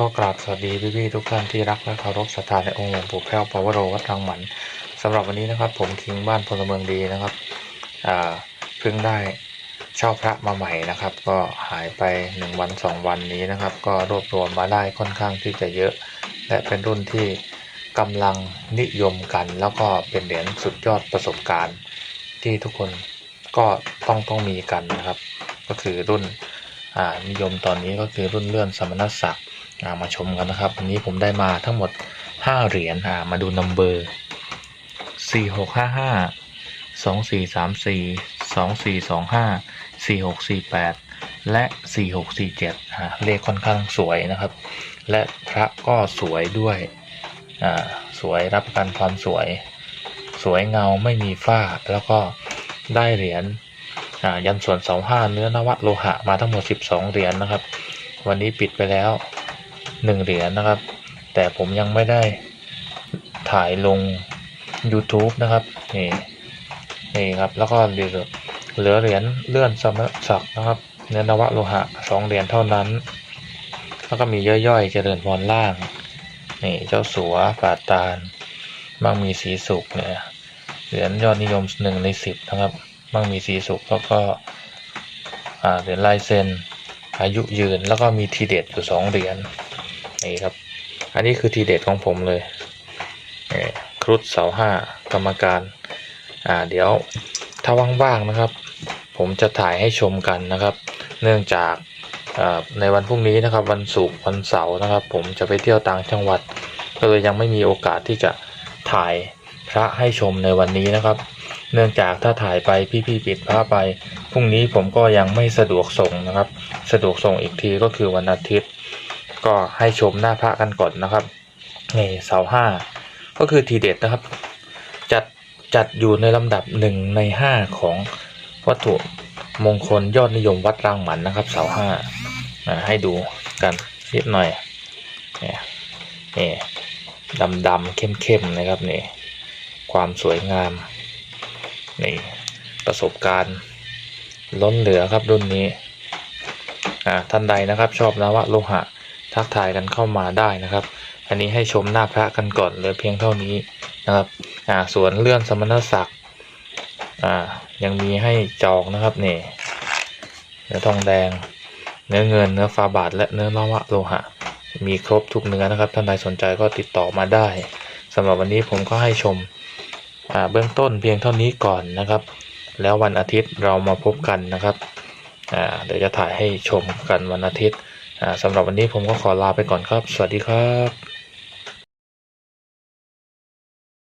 ก็กราบสวัสดีพี่ๆทุกท่านที่รักและเคารพศรัทธาในองค์หลวงปู่แพ้วปวโรวัดรังหมันสำหรับวันนี้นะครับผมคิงบ้านพลเมืองดีนะครับเพิ่งได้เช่าพระมาใหม่นะครับ ก็หายไปหนึ่งวันสองวันนี้นะครับ ก็รวบรวมมาได้ค่อนข้างที่จะเยอะ และเป็นรุ่นที่กำลังนิยมกัน แล้วก็เป็นเหรียญสุดยอดประสบการณ์ ที่ทุกคนก็ต้องต้องมีกันนะครับ ก็คือรุ่นนิยมตอนนี้ก็คือรุ่นเลื่อนสมณศักดิ์ มาชมกันนะครับวันนี้ผมได้มาทั้งหมด 5 เหรียญอ่ามาดูนัมเบอร์ 4 6 5 5 2 4 3 4 2 4 2 5 4 6 4 8 และ 4 6 4 7อ่าเลขค่อนข้างสวยนะครับ และพระก็สวยด้วยอ่าสวยรับประกันความสวย สวยเงาไม่มีฝ้า แล้วก็ได้เหรียญยันส่วนเสาห้าเนื้อนวะโลหะมาทั้งหมด 12 เหรียญนะครับ วันนี้ปิดไปแล้ว 1เหรียญนะครับ แต่ผมยังไม่ได้ถ่ายลง YouTube นะครับนี่นี่ครับแล้วก็เหลือเหลือเหรียญเลื่อนสมศักดิ์นะครับเนื้อนวะโลหะสองเหรียญเท่านั้น แล้วก็มีย่อยๆเจริญพรล่างนี่เจ้าสัวปาตาลมั่งมีสีสุขเนี่ยเหรียญยอดนิยมหนึ่งในสิบนะครับมั่งมีสีสุขแล้วก็เหรียญลายเซ็นอายุยืนแล้วก็มีทีเด็ดอยู่สองเหรียญ นี่ครับ อันนี้คือทีเด็ดของผมเลยครุฑเสาห้ากรรมการอ่าเดี๋ยวถ้าว่างๆนะครับ ผมจะถ่ายให้ชมกันนะครับ เนื่องจากในวันพรุ่งนี้นะครับ วันศุกร์วันเสาร์นะครับ ผมจะไปเที่ยวต่างจังหวัด ก็เลยยังไม่มีโอกาสที่จะถ่ายพระให้ชมในวันนี้นะครับ เนื่องจากถ้าถ่ายไปพี่ๆปิดพระไปพรุ่งนี้ผมก็ยังไม่สะดวกส่งนะครับ สะดวกส่งอีกทีก็คือวันอาทิตย์ ก็ให้ชมหน้าพระกันก่อนนะครับนี่เสาห้าก็คือทีเด็ดนะครับ จัดจัดอยู่ในลำดับหนึ่งในห้าของวัตถุมงคลยอดนิยมวัดรังหมันนะครับ เสาห้าให้ดูกันนิดหน่อยเนี่ยนี่ดำดำเข้มเข้มนะครับนี่ความสวยงามนี่ประสบการณ์ล้นเหลือครับรุ่นนี้อ่าท่านใดนะครับชอบนวะโลหะ ทักทายกันเข้ามาได้นะครับ อันนี้ให้ชมหน้าพระกันก่อนเหลือเพียงเท่านี้นะครับอ่าส่วนเลื่อนสมณศักดิ์อ่ายังมีให้จองนะครับนี่เนื้อทองแดง เนื้อเงินเนื้อฟาบาท และเนื้อนวะโลหะ มีครบทุกเนื้อนะครับท่านใดสนใจก็ติดต่อมาได้สำหรับวันนี้ผมก็ให้ชมอ่าเบื้องต้นเพียงเท่านี้ก่อนนะครับ แล้ววันอาทิตย์เรามาพบกันนะครับอ่าเดี๋ยวจะถ่ายให้ชมกันวันอาทิตย์ สำหรับวันนี้ผมก็ขอลาไปก่อนครับ สวัสดีครับ